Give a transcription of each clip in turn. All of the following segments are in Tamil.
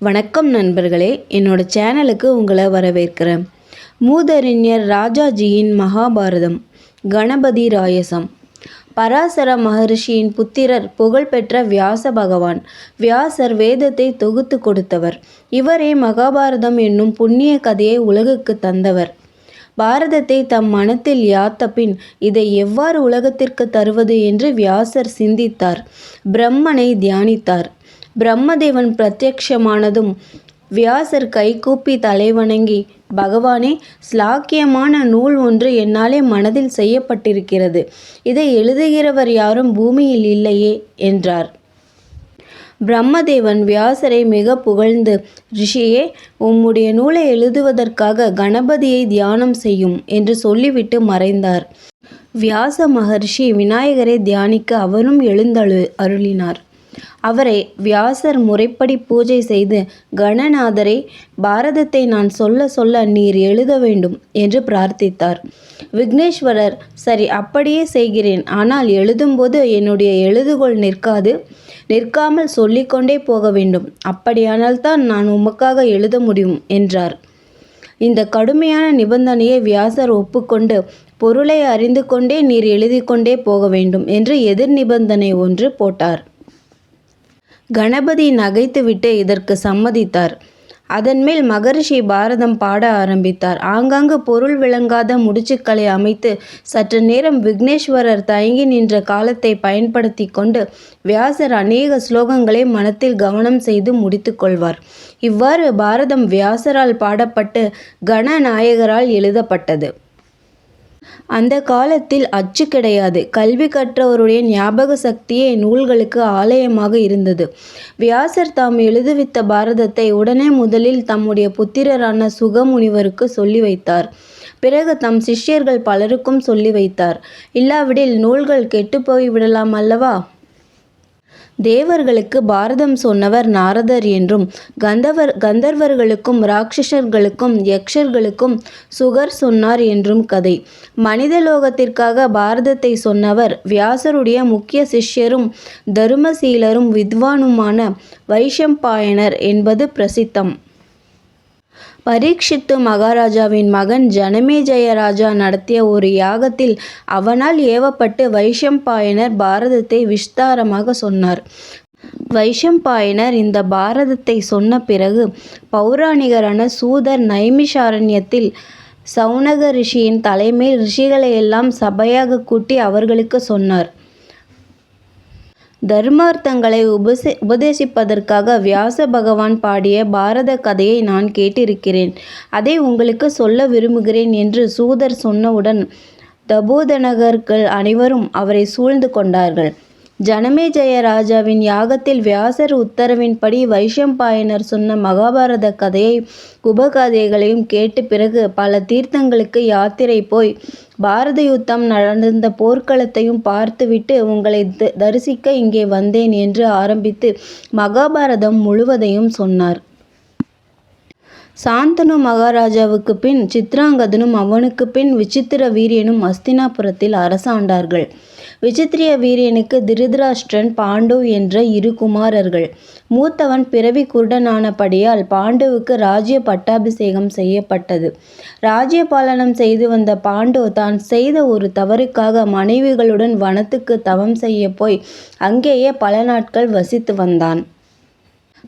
வணக்கம் நண்பர்களே என்னோட சேனலுக்கு உங்களை வரவேற்கிறேன். மூதறிஞர் ராஜாஜியின் மகாபாரதம் கணபதி ராயசம். பராசர மகரிஷியின் புத்திரர் புகழ்பெற்ற வியாச பகவான். வியாசர் வேதத்தை தொகுத்து கொடுத்தவர். இவரே மகாபாரதம் என்னும் புண்ணிய கதையை உலகுக்கு தந்தவர். பாரதத்தை தம் மனத்தில் யாத்த பின் இதை எவ்வாறு உலகத்திற்கு தருவது என்று வியாசர் சிந்தித்தார். பிரம்மனை தியானித்தார். பிரம்மதேவன் பிரத்யக்ஷமானதும் வியாசர் கைகூப்பி தலைவணங்கி பகவானே ஸ்லாக்கியமான நூல் ஒன்று என்னாலே மனதில் செய்யப்பட்டிருக்கிறது. இதை எழுதுகிறவர் யாரும் பூமியில் இல்லையே என்றார். பிரம்மதேவன் வியாசரை மிக புகழ்ந்து ரிஷியே உம்முடைய நூலை எழுதுவதற்காக கணபதியை தியானம் செய்யும் என்று சொல்லிவிட்டு மறைந்தார். வியாச மகர்ஷி விநாயகரை தியானிக்க அவரும் எழுந்தழு அருளினார். அவரை வியாசர் முறைப்படி பூஜை செய்து கணநாதரே பாரதத்தை நான் சொல்ல சொல்ல நீர் எழுத வேண்டும் என்று பிரார்த்தித்தார். விக்னேஸ்வரர் சரி அப்படியே செய்கிறேன். ஆனால் எழுதும்போது என்னுடைய எழுதுகோள் நிற்காது. நிற்காமல் சொல்லிக்கொண்டே போக வேண்டும். அப்படியானால் தான் நான் உமக்காக எழுத முடியும் என்றார். இந்த கடுமையான நிபந்தனையை வியாசர் ஒப்புக்கொண்டு பொருளை அறிந்து கொண்டே நீர் எழுதி கொண்டே போக வேண்டும் என்று எதிர் நிபந்தனை ஒன்று போட்டார். கணபதி நகைத்துவிட்டு இதற்கு சம்மதித்தார். அதன்மேல் மகரிஷி பாரதம் பாட ஆரம்பித்தார். ஆங்காங்கு பொருள் விளங்காத முடிச்சுக்களை அமைத்து சற்று நேரம் விக்னேஸ்வரர் தயங்கி நின்ற காலத்தை பயன்படுத்தி கொண்டு வியாசர் அநேக ஸ்லோகங்களை மனத்தில் கவனம் செய்து முடித்து கொள்வார். இவ்வாறு பாரதம் வியாசரால் பாடப்பட்டு கணநாயகரால் எழுதப்பட்டது. அந்த காலத்தில் அச்சு கிடையாது. கல்வி கற்றவருடைய ஞாபக சக்தியே நூல்களுக்கு ஆலயமாக இருந்தது. வியாசர் தாம் எழுதுவித்த பாரதத்தை உடனே முதலில் தம்முடைய புத்திரரான சுகமுனிவருக்கு சொல்லி வைத்தார். பிறகு தம் சிஷ்யர்கள் பலருக்கும் சொல்லி வைத்தார். இல்லாவிடில் நூல்கள் கெட்டுப்போய் விடலாம் அல்லவா? தேவர்களுக்கு பாரதம் சொன்னவர் நாரதர் என்றும் கந்தவர் கந்தர்வர்களுக்கும் ராட்சசர்களுக்கும் யக்ஷர்களுக்கும் சுகர் சொன்னார் என்றும் கதை. மனிதலோகத்திற்காக பாரதத்தை சொன்னவர் வியாசருடைய முக்கிய சிஷ்யரும் தருமசீலரும் வித்வானுமான வைஷம்பாயனர் என்பது பிரசித்தம். பரீட்சித்து மகாராஜாவின் மகன் ஜனமேஜயராஜா நடத்திய ஒரு யாகத்தில் அவனால் ஏவப்பட்டு வைஷம்பாயனர் பாரதத்தை விஸ்தாரமாக சொன்னார். வைஷம்பாயனர் இந்த பாரதத்தை சொன்ன பிறகு பௌராணிகரான சூதர் நைமிஷாரண்யத்தில் சௌனக ரிஷியின் தலைமையில் ரிஷிகளையெல்லாம் சபையாக கூட்டி அவர்களுக்கு சொன்னார். தர்மார்த்தங்களை உபசே உபதேசிப்பதற்காக வியாச பகவான் பாடிய பாரத கதையை நான் கேட்டிருக்கிறேன். அதை உங்களுக்கு சொல்ல விரும்புகிறேன் என்று சூதர் சொன்னவுடன் தபோதனகர்கள் அனைவரும் அவரை சூழ்ந்து கொண்டார்கள். ஜனமேஜய ராஜாவின் யாகத்தில் வியாசர் உத்தரவின்படி வைஷம்பாயனர் சொன்ன மகாபாரத கதையை உபகதைகளையும் கேட்டு பிறகு பல தீர்த்தங்களுக்கு யாத்திரை போய் பாரத யுத்தம் நடந்த போர்க்களத்தையும் பார்த்துவிட்டு உங்களை தரிசிக்க இங்கே வந்தேன் என்று ஆரம்பித்து மகாபாரதம் முழுவதையும் சொன்னார். சாந்தனு மகாராஜாவுக்கு பின் சித்ராங்கதனும் அவனுக்கு பின் விசித்திர வீரியனும் அஸ்தினாபுரத்தில் அரசாண்டார்கள். விசித்திரிய வீரியனுக்கு திருதராஷ்டிரன் பாண்டு என்ற இரு குமாரர்கள். மூத்தவன் பிறவி குருடனானபடியால் பாண்டுவுக்கு ராஜ்ய பட்டாபிஷேகம் செய்யப்பட்டது. ராஜ்ய பாலனம் செய்து வந்த பாண்டு தான் செய்த ஒரு தவறுக்காக மனைவிகளுடன் வனத்துக்கு தவம் செய்ய போய் அங்கேயே பல நாட்கள் வசித்து வந்தான்.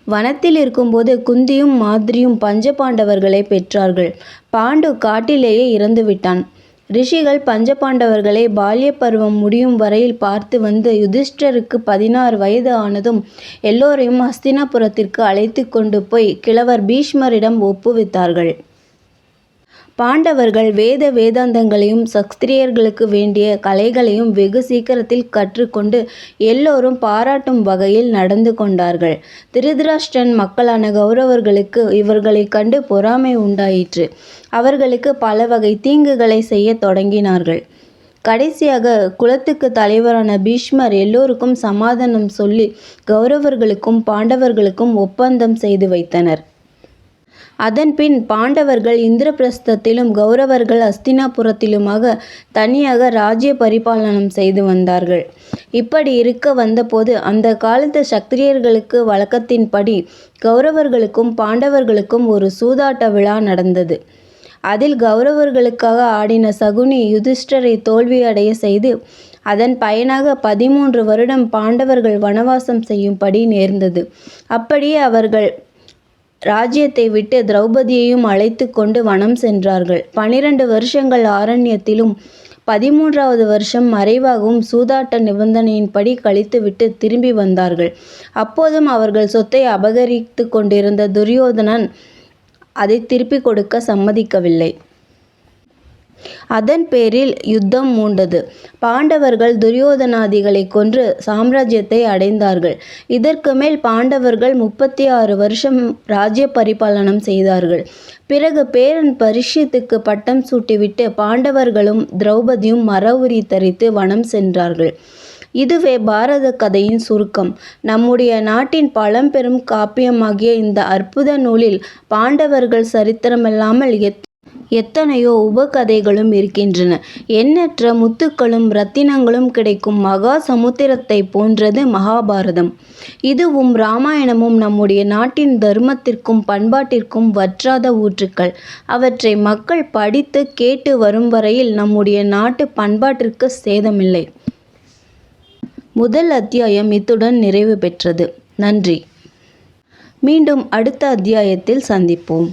வனத்தில் இருக்கும்போது குந்தியும் மாதிரியும் பஞ்சபாண்டவர்களை பெற்றார்கள். பாண்டு காட்டிலேயே இறந்துவிட்டான். ரிஷிகள் பஞ்சபாண்டவர்களை பால்ய பருவம் முடியும் வரையில் பார்த்து வந்து யுதிஷ்டருக்கு பதினாறு வயது ஆனதும் எல்லோரையும் ஹஸ்தினாபுரத்திற்கு அழைத்து கொண்டு போய் கிழவர் பீஷ்மரிடம் ஒப்புவித்தார்கள். பாண்டவர்கள் வேத வேதாந்தங்களையும் சஸ்திரியர்களுக்கு வேண்டிய கலைகளையும் வெகு சீக்கிரத்தில் கற்றுக்கொண்டு எல்லோரும் பாராட்டும் வகையில் நடந்து கொண்டார்கள். திருதராஷ்டிரன் மக்களான கௌரவர்களுக்கு இவர்களை கண்டு பொறாமை உண்டாயிற்று. அவர்களுக்கு பல வகை தீங்குகளை செய்ய தொடங்கினார்கள். கடைசியாக குலத்துக்கு தலைவரான பீஷ்மர் எல்லோருக்கும் சமாதானம் சொல்லி கௌரவர்களுக்கும் பாண்டவர்களுக்கும் ஒப்பந்தம் செய்து வைத்தனர். அதன்பின் பாண்டவர்கள் இந்திரபிரஸ்தத்திலும் கௌரவர்கள் அஸ்தினாபுரத்திலுமாக தனியாக ராஜ்ய பரிபாலனம் செய்து வந்தார்கள். இப்படி இருக்க வந்தபோது அந்த காலத்து சத்திரியர்களுக்கு வழக்கத்தின்படி கௌரவர்களுக்கும் பாண்டவர்களுக்கும் ஒரு சூதாட்ட விழா நடந்தது. அதில் கௌரவர்களுக்காக ஆடின சகுனி யுதிஷ்டரை தோல்வியடைய செய்து அதன் பயனாக பதிமூன்று வருடம் பாண்டவர்கள் வனவாசம் செய்யும்படி நேர்ந்தது. அப்படியே அவர்கள் ராஜ்யத்தை விட்டு திரௌபதியையும் அழைத்து கொண்டு வனம் சென்றார்கள். பனிரெண்டு வருஷங்கள் ஆரண்யத்திலும் பதிமூன்றாவது வருஷம் மறைவாகவும் சூதாட்ட நிபந்தனையின்படி கழித்துவிட்டு திரும்பி வந்தார்கள். அப்போதும் அவர்கள் சொத்தை அபகரித்துக் கொண்டிருந்த துரியோதனன் அதை திருப்பிக் கொடுக்க சம்மதிக்கவில்லை. அதன் பேரில் யுத்தம் மூண்டது. பாண்டவர்கள் துரியோதனாதிகளை கொன்று சாம்ராஜ்யத்தை அடைந்தார்கள். இதற்கு மேல் பாண்டவர்கள் முப்பத்தி ஆறு வருஷம் ராஜ்ய பரிபாலனம் செய்தார்கள். பிறகு பேரன் பரிஷ்யத்துக்கு பட்டம் சூட்டிவிட்டு பாண்டவர்களும் திரௌபதியும் மரவுரி தரித்து வனம் சென்றார்கள். இதுவே பாரத கதையின் சுருக்கம். நம்முடைய நாட்டின் பழம்பெரும் காப்பியமாகிய இந்த அற்புத நூலில் பாண்டவர்கள் சரித்திரமல்லாமல் எத்தனையோ உபகதைகளும் இருக்கின்றன. எண்ணற்ற முத்துக்களும் ரத்தினங்களும் கிடைக்கும் மகா சமுத்திரத்தைப் போன்றது மகாபாரதம். இதுவும் ராமாயணமும் நம்முடைய நாட்டின் தர்மத்திற்கும் பண்பாட்டிற்கும் வற்றாத ஊற்றுக்கள். அவற்றை மக்கள் படித்து கேட்டு வரும் வரையில் நம்முடைய நாட்டு பண்பாட்டிற்கு சேதமில்லை. முதல் அத்தியாயம் இத்துடன் நிறைவு பெற்றது. நன்றி. மீண்டும் அடுத்த அத்தியாயத்தில் சந்திப்போம்.